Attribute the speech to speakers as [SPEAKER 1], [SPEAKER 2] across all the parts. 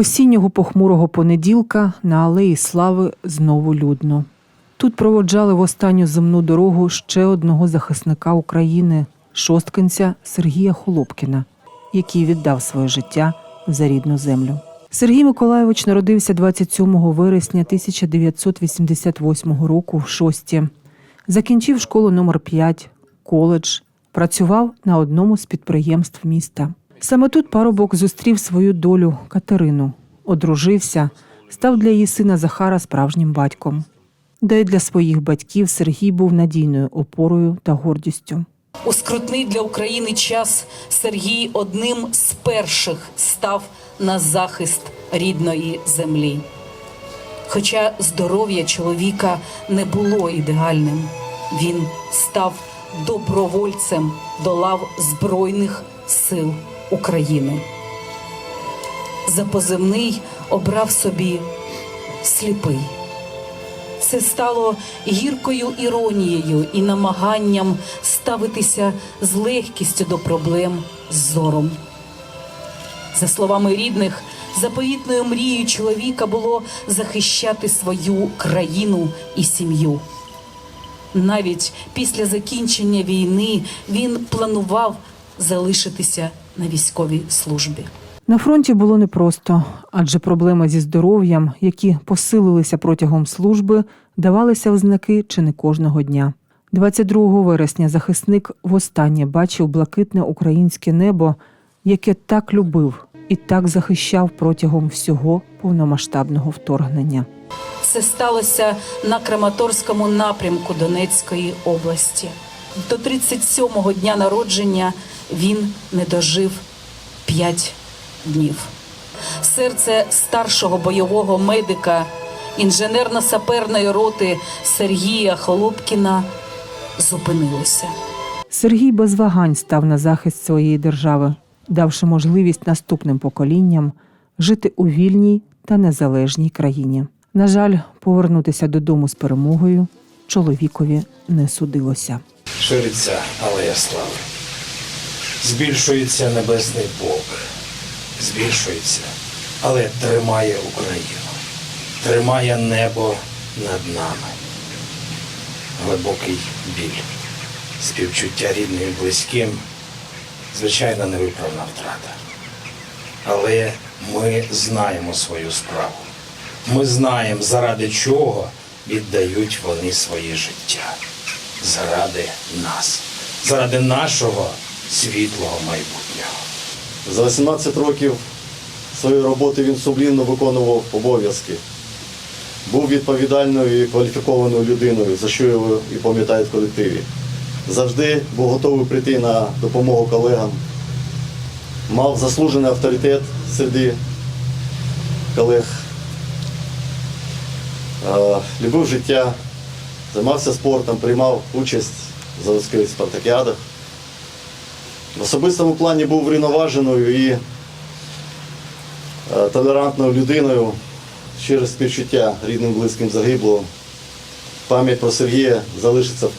[SPEAKER 1] Осіннього похмурого понеділка на алеї Слави знову людно. Тут проводжали в останню земну дорогу ще одного захисника України, шосткинця Сергія Холопкіна, який віддав своє життя за рідну землю. Сергій Миколайович народився 27 вересня 1988 року в Шості. Закінчив школу номер 5 коледж, працював на одному з підприємств міста. Саме тут парубок зустрів свою долю Катерину, одружився, став для її сина Захара справжнім батьком. Да й для своїх батьків Сергій був надійною опорою та гордістю.
[SPEAKER 2] У скрутний для України час Сергій одним з перших став на захист рідної землі. Хоча здоров'я чоловіка не було ідеальним, він став добровольцем до лав Збройних сил України. За позивний обрав собі сліпий. Це стало гіркою іронією і намаганням ставитися з легкістю до проблем з зором. За словами рідних, заповітною мрією чоловіка було захищати свою країну і сім'ю. Навіть після закінчення війни він планував залишитися на військовій службі.
[SPEAKER 1] На фронті було непросто, адже проблеми зі здоров'ям, які посилилися протягом служби, давалися в знаки чи не кожного дня. 22 вересня захисник востаннє бачив блакитне українське небо, яке так любив і так захищав протягом всього повномасштабного вторгнення.
[SPEAKER 2] Це сталося на Краматорському напрямку Донецької області. До 37-го дня народження він не дожив 5 днів. Серце старшого бойового медика, інженерно-саперної роти Сергія Холопкіна зупинилося.
[SPEAKER 1] Сергій без вагань став на захист своєї держави, давши можливість наступним поколінням жити у вільній та незалежній країні. На жаль, повернутися додому з перемогою чоловікові не судилося.
[SPEAKER 3] Шириться алея слави. Збільшується небесний Бог. Збільшується, але тримає Україну. Тримає небо над нами. Глибокий біль. Співчуття рідним і близьким. Звичайно, невиправна втрата. Але ми знаємо свою справу. Ми знаємо, заради чого віддають вони своє життя. Заради нас, заради нашого світлого майбутнього.
[SPEAKER 4] За 18 років своєї роботи він сумлінно виконував обов'язки. Був відповідальною і кваліфікованою людиною, за що його і пам'ятають в колективі. Завжди був готовий прийти на допомогу колегам. Мав заслужений авторитет серед колег. Любив життя, займався спортом, приймав участь в заводських спартакіадах. В особистому плані був врівноваженою і е, толерантною людиною, щире співчуття рідним близьким загиблого. Пам'ять про Сергія залишиться в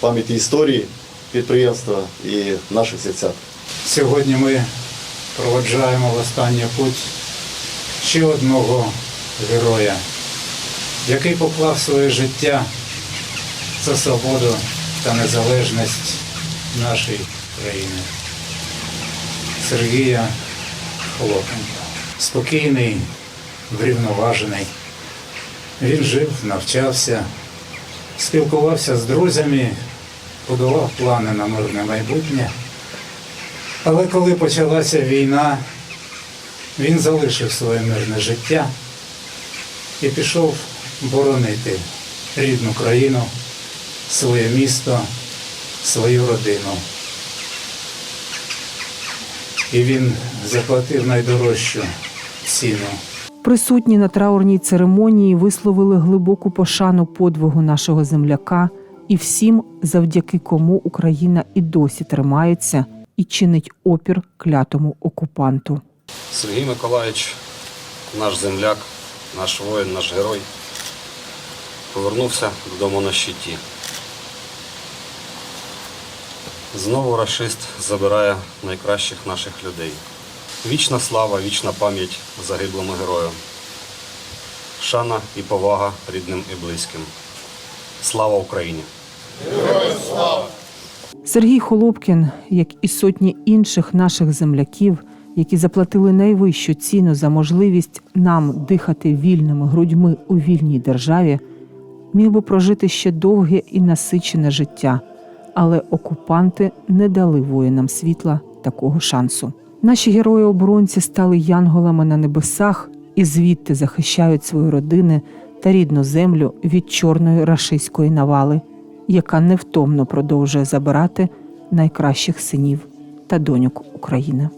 [SPEAKER 4] пам'яті історії підприємства і наших серцях.
[SPEAKER 5] Сьогодні ми проводжаємо в останню путь ще одного героя, який поклав своє життя за свободу та незалежність нашої країни. Сергія Холопенка. Спокійний, врівноважений. Він жив, навчався, спілкувався з друзями, будував плани на мирне майбутнє. Але коли почалася війна, він залишив своє мирне життя і пішов боронити рідну країну, своє місто, свою родину. І він заплатив найдорожчу ціну.
[SPEAKER 1] Присутні на траурній церемонії висловили глибоку пошану подвигу нашого земляка і всім, завдяки кому Україна і досі тримається і чинить опір клятому окупанту.
[SPEAKER 6] Сергій Миколаївич, наш земляк, наш воїн, наш герой, повернувся додому на щиті. Знову рашист забирає найкращих наших людей. Вічна слава, вічна пам'ять загиблому герою. Шана і повага рідним і близьким. Слава Україні!
[SPEAKER 1] Героям Сергій Холопкін, як і сотні інших наших земляків, які заплатили найвищу ціну за можливість нам дихати вільними грудьми у вільній державі, міг би прожити ще довге і насичене життя, але окупанти не дали воїнам світла такого шансу. Наші герої-оборонці стали янголами на небесах і звідти захищають свої родини та рідну землю від чорної рашистської навали, яка невтомно продовжує забирати найкращих синів та доньок України.